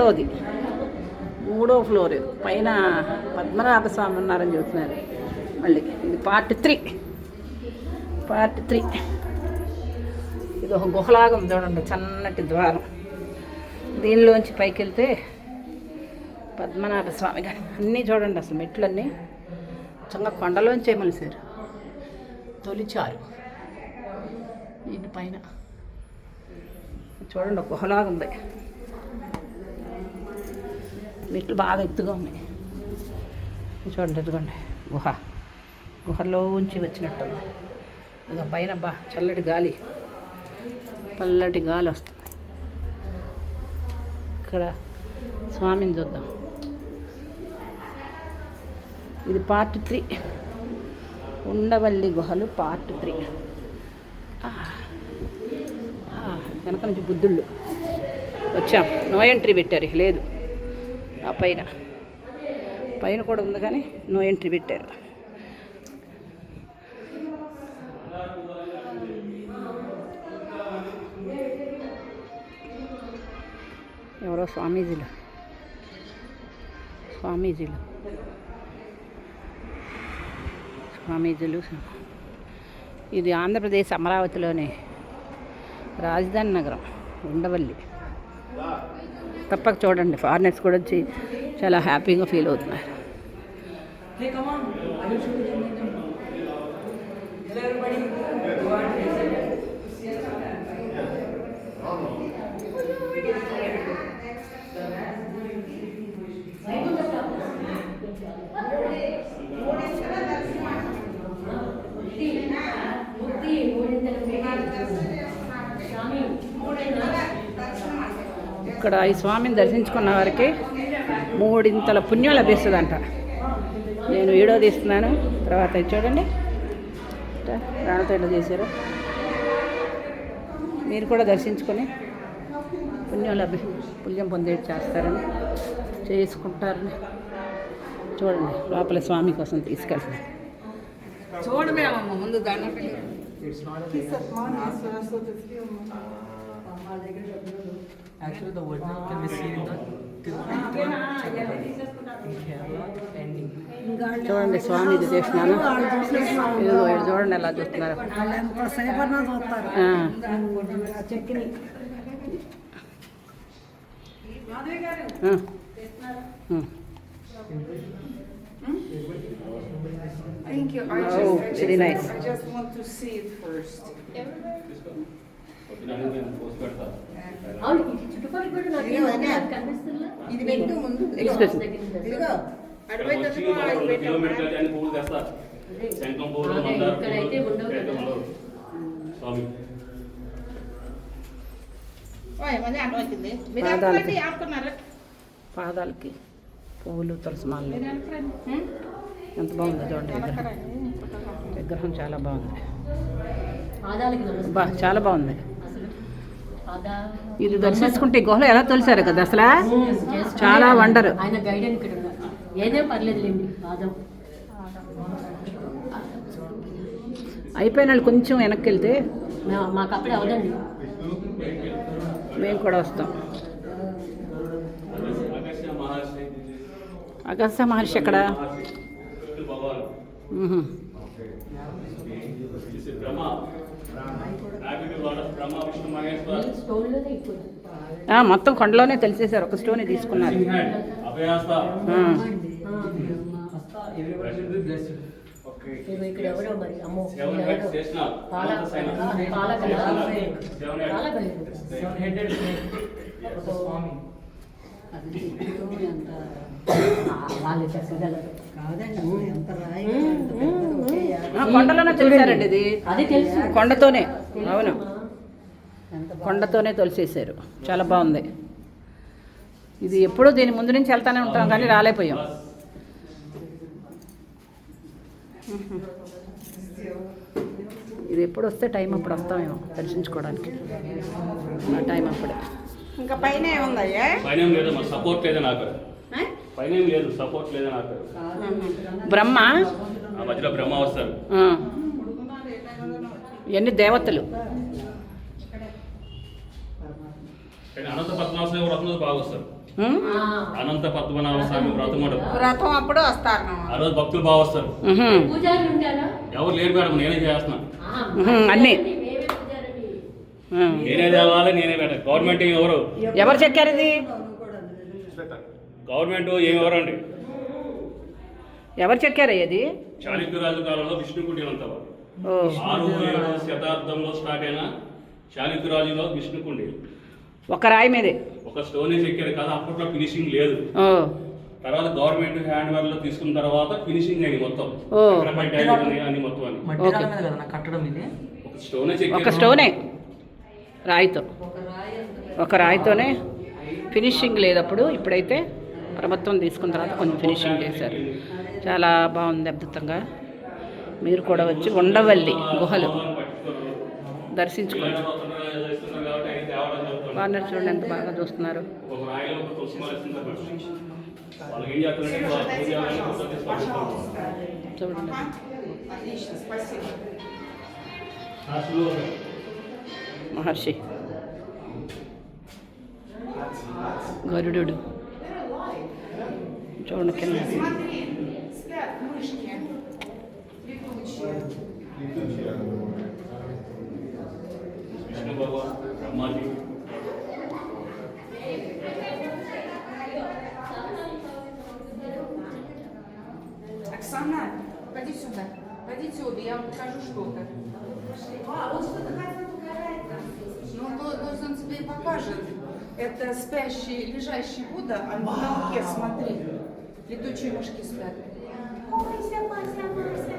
మూడోది మూడో ఫ్లోర్ పైన పద్మనాభ స్వామి ఉన్నారని చెబుతున్నారు మళ్ళీ ఇది పార్ట్ త్రీ. Part three. ఇది ఒక గుహలాగా ఉంది చూడండి చన్నటి ద్వారం. దీనిలోంచి పైకి వెళ్తే పద్మనాభ స్వామి గారు. అన్నీ చూడండి అసలు మెట్లన్నీ. చంగా కొండలోంచి ఏమలిసారు తొలిచారు. ఇది పైన. చూడండి గుహలాగా ఉంది మెట్లు బాగా ఎత్తుగా ఉన్నాయి చూడండి ఎదుగోండి గుహ. గుహలోంచి వచ్చినట్టుంది ఇక పైన బా చల్లటి గాలి. చల్లటి గాలి వస్తుంది. ఇక్కడ స్వామిని చూద్దాం. ఇది పార్ట్ త్రీ ఉండవల్లి గుహలు పార్ట్ త్రీ వెనక నుంచి బుద్ధుళ్ళు. వచ్చాం. నో ఎంట్రీ పెట్టారు లేదు. ఆ పైన. పైన కూడా ఉంది కానీ నో ఎంట్రీ పెట్టారు. ఎవరో స్వామీజీలు. స్వామీజీలు. స్వామీజీలు. ఇది ఆంధ్రప్రదేశ్ అమరావతిలోని రాజధాని నగరం ఉండవల్లి. తప్పక చూడండి. ఫారినర్స్ కూడా వచ్చి చాలా హ్యాపీగా ఫీల్ అవుతున్నారు. ఇక్కడ ఈ స్వామిని దర్శించుకున్న వారికి మూడింతల పుణ్యం లభిస్తుందంట. నేను వీడియో తీస్తున్నాను. తర్వాత చూడండి. రాణతో ఇట్లా చేశారు? మీరు కూడా దర్శించుకొని పుణ్యం లభి పుణ్యం పొందేటి చేస్తారని చేసుకుంటారని చూడండి. లోపల స్వామి కోసం తీసుకెళ్తాను చూడమేమమ్మ ముందు దాని Actually, the original can be seen in the Tirupati in Kerala and in చూడండి స్వామి ఇది చేసినాను ఇదిగో ఇది చూడండి ఎలా చూస్తున్నారు ఎంతసేపన్నా చూస్తారు ఆ. చెక్కిని ఆ. ఆ. Thank you. I Oh, just, I very just, nice. I just want to see it first. అవును ఇది చుట్టుపక్కల కూడా నాకేం నాకు కనిపిస్తుందా? ఇది పెట్టు ముందు. ఇదిగో. స్వామి. పాదాలకి. పాదాలకి పువ్వులు ఎంత బాగుందో చూడండి. విగ్రహం. విగ్రహం చాలా బాగుంది. పాదాలకి నమస్కారం. బా చాలా బాగుంది. ఇది దర్శించుకుంటే ఈ గుహలో ఎలా తొలిసారు కదా అసలు? చాలా వండరు. ఆయన గైడెన్ ఇక్కడ ఉన్నారు. ఏదేం పర్లేదులేండి పాదం అయిపోయిన వాళ్ళు కొంచెం వెనక్కి వెళ్తే మేము- మాకు అప్పుడే అవదండి. మేము కూడా వస్తాం. అగస్త్య మహర్షి ఎక్కడ? మొత్తం కొండలోనే తెలిసేశారు ఒక స్టోన్ తీసుకున్నారు. కొండలోనే తెలిసారండి ఇది. అది తెలుసు. కొండతోనే. అవును. కొండతోనే తొలిసేసారు చాలా బాగుంది. ఇది ఎప్పుడూ దీని ముందు నుంచి వెళ్తానే ఉంటాం కానీ రాలేకపోయాం. ఇది ఎప్పుడు వస్తే టైం అప్పుడు వస్తామేమో దర్శించుకోవడానికి. ఆ టైం అప్పుడే. ఇంకా పైన ఏముందయ్యా? పైన ఏం లేదు మరి సపోర్ట్ లేదు నాకు పైన ఏం లేదు సపోర్ట్ లేదు నాకు బ్రహ్మ? మధ్యలో బ్రహ్మ వస్తారు. ఇవన్నీ దేవతలు. అనంత పద్మాసనం వ్రతం బాగా వస్తారు? అనంత పద్మనాభ స్వామి వ్రతం వ్రతం అప్పుడు వస్తారు ఆ రోజు భక్తులు బాగా వస్తారు. ఎవరు లేరు మేడం నేనే చేస్తున్నా. అన్నీ. నేనే తేవాలి నేనే పెట్టాలి గవర్నమెంట్ ఎవరు? ఎవరు చెక్కారు ఇది? గవర్నమెంట్ ఏం ఎవరండి? ఎవరు చెక్కారు ఇది? చాళుక్యరాజు కాలంలో విష్ణుకుండి అంతా ఆరు ఏడు శతాబ్దంలో స్టార్ట్ అయిన చాళుక్యరాజులో విష్ణుకుండి ఒక రాయి మీదే. ఒక స్టోనే చెక్కారు కదా అప్పట్లో ఫినిషింగ్ లేదు. తర్వాత గవర్నమెంట్ హ్యాండ్ వర్క్లో తీసుకున్న తర్వాత ఫినిషింగ్ అయింది మొత్తం. అని మొత్తం అని కట్టడం ఇది? ఒక స్టోనే ఒక స్టోనే. రాయితో. ఒక రాయితోనే ఫినిషింగ్ లేదప్పుడు ఇప్పుడైతే ప్రభుత్వం తీసుకున్న తర్వాత కొంచెం ఫినిషింగ్ చేశారు. చాలా బాగుంది అద్భుతంగా. మీరు కూడా వచ్చి ఉండవల్లి గుహలు. దర్శించుకోవచ్చు. వార్నర్ చూడండి ఎంత బాగా చూస్తున్నారు. చూడండి మహర్షి. గరుడు. చూడండి కింద. матір. Оксана, ходи сюда. Ходи сюда, я вам покажу что-то. А, он что-то хотел показать нам. Ну, то, то он тебе и покажет. Это спящий, лежащий Будда, а на потолке, смотри. Летучие мышки спят. Ой, Мася, Мася, Мася.